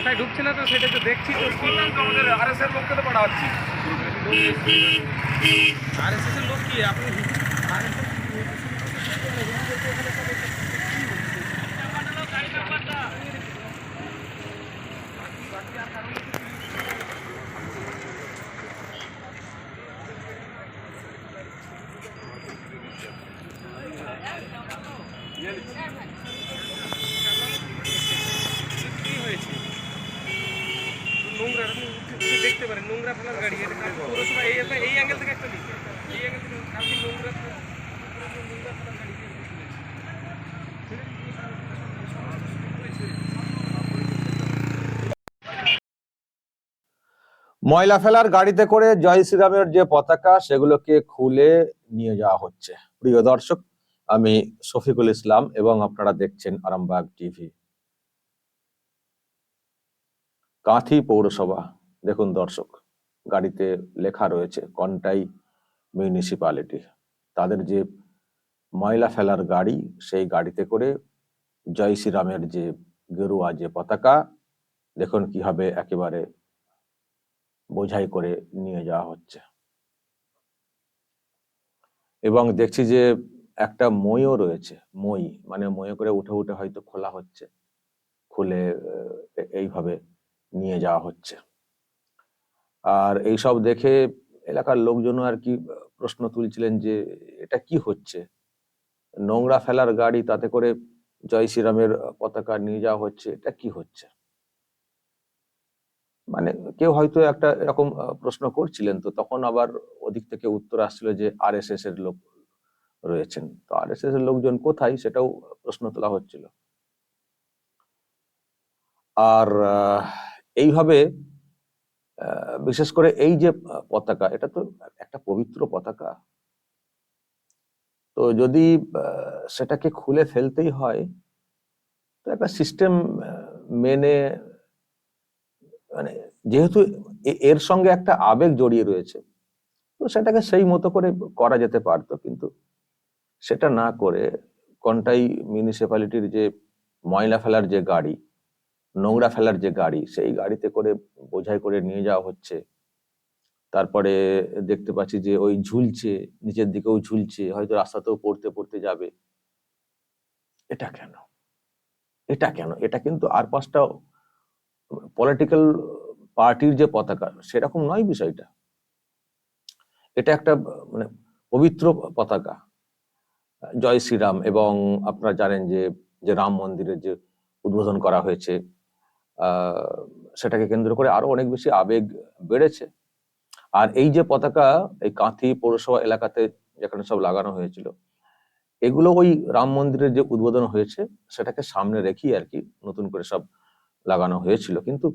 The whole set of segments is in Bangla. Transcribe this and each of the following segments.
মাথায় ঢুকছে না তো সেটা তো দেখছি তো। বললাম তো আমাদের আরএসএর লোককে তো পাঠা হচ্ছে আর এস এর লোক কি? আপনি কি হয়েছে নোংরা আপনি দেখতে পারেন, নোংরা ফেলার গাড়ি, এটা পৌরসভা এই এই অ্যাঙ্গেল থেকে একটা নিচ্ছে এই অ্যাঙ্গেল থেকে কালকে নোংরা নোংরা ফেলার গাড়ি ময়লা ফেলার গাড়িতে করে জয় শ্রীরামের যে পতাকা, সেগুলোকে খুলে নিয়ে যাওয়া হচ্ছে। প্রিয় দর্শক, আমি শফিকুল ইসলাম এবং আপনারা দেখছেন আরামবাগ টিভি। কাঁথি পৌরসভা। দেখুন দর্শক, গাড়িতে লেখা রয়েছে কন্টাই মিউনিসিপালিটি তাদের যে ময়লা ফেলার গাড়ি, সেই গাড়িতে করে জয় শ্রীরামের যে গেরুয়া যে পতাকা, দেখুন কীভাবে একেবারে বোঝাই করে নিয়ে যাওয়া হচ্ছে। এবং দেখছি যে একটা মইও রয়েছে, মই মানে ময়ে করে উঠে উঠে হয়তো খোলা হচ্ছে, খুলে এইভাবে নিয়ে যাওয়া হচ্ছে। আর এইসব দেখে এলাকার লোকজন আর কি প্রশ্ন তুলছিলেন যে এটা কি হচ্ছে? নোংরা ফেলার গাড়ি তাতে করে জয় শ্রীরামের পতাকা নিয়ে যাওয়া হচ্ছে, এটা কি হচ্ছে? মানে কেউ হয়তো একটা এরকম প্রশ্ন করছিলেন তো, তখন আবার ওদিক থেকে উত্তর আসছিল যে আরএসএস এর লোক রয়েছেন। তো আরএসএস এর লোকজন কোথায় সেটাও প্রশ্ন তোলা হচ্ছিল। আর এইভাবে বিশেষ করে এই যে পতাকা, এটা তো একটা পবিত্র পতাকা। তো যদি সেটাকে খুলে ফেলতেই হয়, তো একটা সিস্টেম মেনে মানে যেহেতু এর সঙ্গে একটা আবেগ জড়িয়ে রয়েছে, তো সেটাকে সেই মতো করে করা যেতে পারতো, কিন্তু সেটা না করে কন্টাই মিউনিসিপ্যালিটির যে ময়লা ফেলার যে গাড়ি নোংরা ফেলার যে গাড়ি সেই গাড়িতে করে বোঝাই করে নিয়ে যাওয়া হচ্ছে। তারপরে দেখতে পাচ্ছি যে ওই ঝুলছে নিচের দিকেও ঝুলছে হয়তো রাস্তাতেও পড়তে পড়তে যাবে। এটা কেন? এটা কেন? এটা কিন্তু আর পাঁচটা পলিটিক্যাল পার্টির যে পতাকা সেরকম নয় বিষয়টা। এটা একটা মানে পবিত্র পতাকা। জয় শ্রীরাম এবং আপনারা জানেন যে যে রাম মন্দিরের যে উদ্বোধন করা হয়েছে সেটাকে কেন্দ্র করে আরও অনেক বেশি আবেগ বেড়েছে। আর এই যে পতাকা, এই কাঁথি পৌরসভা এলাকাতে যেখানে সব লাগানো হয়েছিল, এগুলো ওই রাম মন্দিরের যে উদ্বোধন হয়েছে, সেটাকে সামনে রেখেই আর কি নতুন করে সব লাগানো হয়েছিল। কিন্তু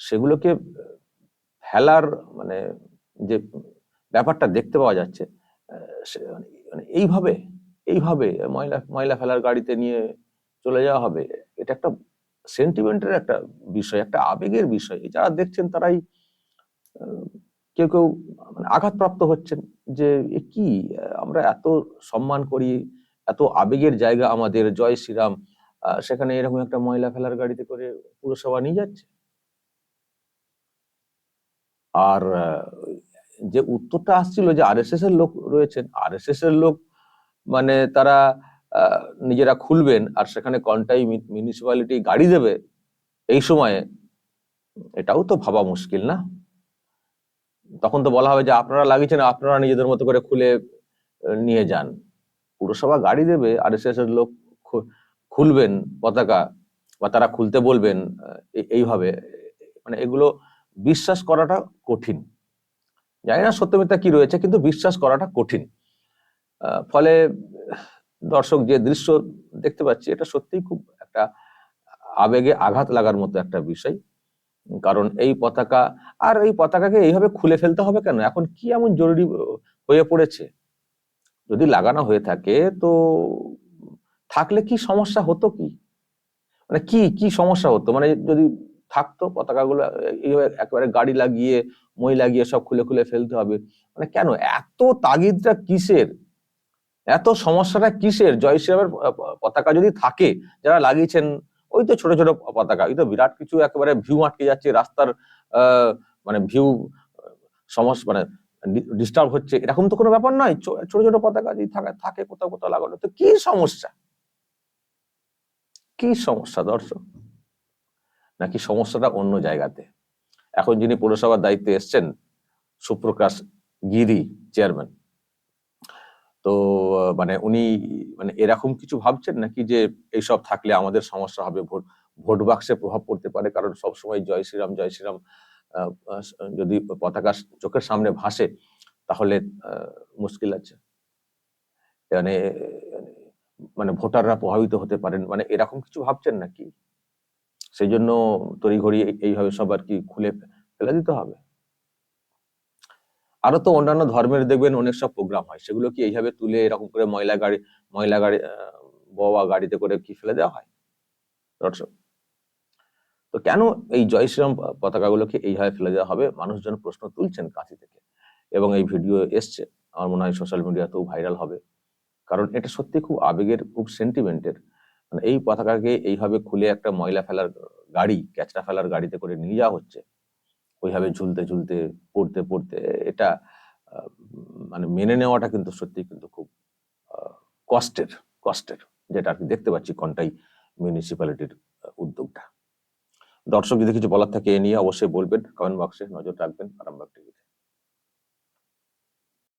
সেগুলোকে ফেলার মানে যে ব্যাপারটা দেখতে পাওয়া যাচ্ছে মানে- মানে এইভাবে এইভাবে ময়লা ময়লা ফেলার গাড়িতে নিয়ে চলে যাওয়া হবে, এটা একটা সেন্টিমেন্টের একটা বিষয়, একটা আবেগের বিষয়। যারা দেখছেন তারাই কেউ কেউ মানে আঘাতপ্রাপ্ত হচ্ছেন যে কি? আমরা এত সম্মান করি, এত আবেগের জায়গা আমাদের, জয় শ্রীরাম সেখানে এরকম একটা ময়লা ফেলার গাড়িতে করে পুরসভা নিয়ে যাচ্ছে? আর যে উত্তরটা আসছিল যে আরএসএস এর লোক রয়েছেন আরএসএস এর লোক মানে তারা নিজেরা খুলবেন আর সেখানে কন্টাই মিউনিসিপ্যালিটি গাড়ি দেবে, এই সময়ে এটাও তো ভাবা মুশকিল না? তখন তো বলা হবে যে আপনারা লাগিয়েছেন, আপনারা নিজেদের মতো করে খুলে নিয়ে যান। পুরসভা গাড়ি দেবে আরএসএস এর লোক খুলবেন পতাকা বা তারা খুলতে বলবেন এইভাবে। মানে এগুলো বিশ্বাস করাটা কঠিন। জানি না সত্যমিথ্যা কি রয়েছে, কিন্তু বিশ্বাস করাটা কঠিন। ফলে দর্শক যে দৃশ্য দেখতে পাচ্ছি, এটা সত্যিই খুব একটা আবেগে আঘাত লাগার মতো একটা বিষয়। কারণ এই পতাকা, আর এই পতাকাকে এইভাবে খুলে ফেলতে হবে কেন? এখন কি এমন জরুরি হয়ে পড়েছে? যদি লাগানো হয়ে থাকে, তো থাকলে কি সমস্যা হতো কি? মানে কি কি সমস্যা হতো? মানে যদি থাকতো পতাকাগুলো, এইভাবে একেবারে গাড়ি লাগিয়ে, মই লাগিয়ে সব খুলে খুলে ফেলতে হবে। মানে কেন? এত তাগিদটা কিসের? এত সমস্যাটা কিসের? জয় পতাকা যদি থাকে, যারা লাগিয়েছেন, ওই তো ছোট ছোট পতাকা, ওই তো বিরাট কিছু একেবারে ভিউ আটকে যাচ্ছে, রাস্তার মানে ভিউ সমস্যা মানে ডিস্টার্ব হচ্ছে, এরকম তো কোনো ব্যাপার নয় ছোট ছোট পতাকা যদি থাকে থাকে কোথাও কোথাও লাগানো, তো কি সমস্যা? কি সমস্যা দর্শক? নাকি সমস্যাটা অন্য জায়গাতে? এখন যিনি পৌরসভার দায়িত্বে এসছেন, সুপ্রকাশ গিরি চেয়ারম্যান তো মানে উনি মানে এরকম কিছু ভাবছেন নাকি যে এইসব থাকলে আমাদের সমস্যা হবে? ভোট ভোট বাক্সে প্রভাব পড়তে পারে, কারণ সবসময় জয় শ্রীরাম জয় শ্রীরাম যদি পতাকা চোখের সামনে ভাসে, তাহলে মুশকিল আছে। মানে মানে ভোটাররা প্রভাবিত হতে পারেন মানে এরকম কিছু ভাবছেন নাকি? সেই জন্য তড়িঘড়ি এই- এইভাবে সব আর কি খুলে ফেলে দিতে হবে? আরও তো অন্যান্য ধর্মের দেখবেন অনেক সব প্রোগ্রাম হয়। সেগুলো কি এইভাবে তুলে এরকম করে ময়লা গাড়ি ময়লা গাড়ি বওয়া গাড়িতে করে কি ফেলে দেওয়া হয়? তো কেন এই জয় শ্রীরাম পতাকাগুলোকে এইভাবে ফেলে দেওয়া হবে? মানুষজন প্রশ্ন তুলছেন কাঁথি থেকে এবং এই ভিডিও এসছে। আমার মনে হয় সোশ্যাল মিডিয়াতেও ভাইরাল হবে। কারণ এটা সত্যি খুব আবেগের, খুব সেন্টিমেন্টের মানে এই পতাকাকে এইভাবে খুলে একটা ময়লা ফেলার গাড়ি, ক্যাচড়া ফেলার গাড়িতে করে নিয়ে যাওয়া হচ্ছে। ওইভাবে ঝুলতে ঝুলতে, পড়তে পড়তে এটা মানে মেনে নেওয়াটা কিন্তু সত্যি কিন্তু খুব কষ্টের কষ্টের, যেটা আর কি দেখতে পাচ্ছি কোনটাই মিউনিসিপ্যালিটির উদ্যোগটা। দর্শক যদি কিছু বলার থাকে এ নিয়ে অবশ্যই বলবেন কমেন্ট বক্সে নজর রাখবেন আরামবাগ টিভি